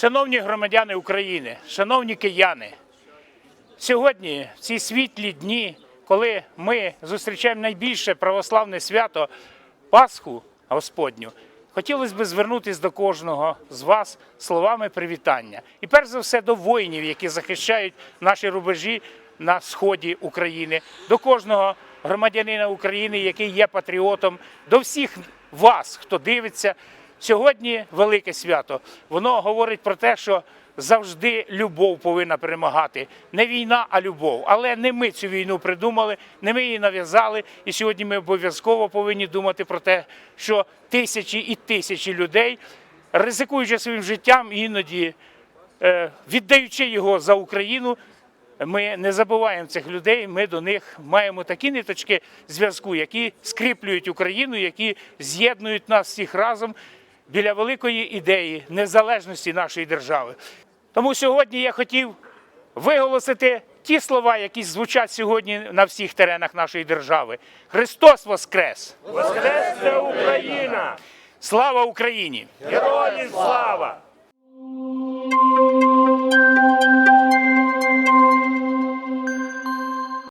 Шановні громадяни України, шановні кияни, сьогодні, в ці світлі дні, коли ми зустрічаємо найбільше православне свято Пасху Господню, хотілося б звернутися до кожного з вас словами привітання. І перш за все до воїнів, які захищають наші рубежі на сході України, до кожного громадянина України, який є патріотом, до всіх вас, хто дивиться. Сьогодні велике свято. Воно говорить про те, що завжди любов повинна перемагати. Не війна, а любов. Але не ми цю війну придумали, не ми її нав'язали. І сьогодні ми обов'язково повинні думати про те, що тисячі і тисячі людей, ризикуючи своїм життям, іноді е, віддаючи його за Україну. Ми не забуваємо цих людей. Ми до них маємо такі ниточки зв'язку, які скріплюють Україну, які з'єднують нас всіх разом біля великої ідеї незалежності нашої держави. Тому сьогодні я хотів виголосити ті слова, які звучать сьогодні на всіх теренах нашої держави. Христос Воскрес! Воскресне Україна! Слава Україні! Героям слава!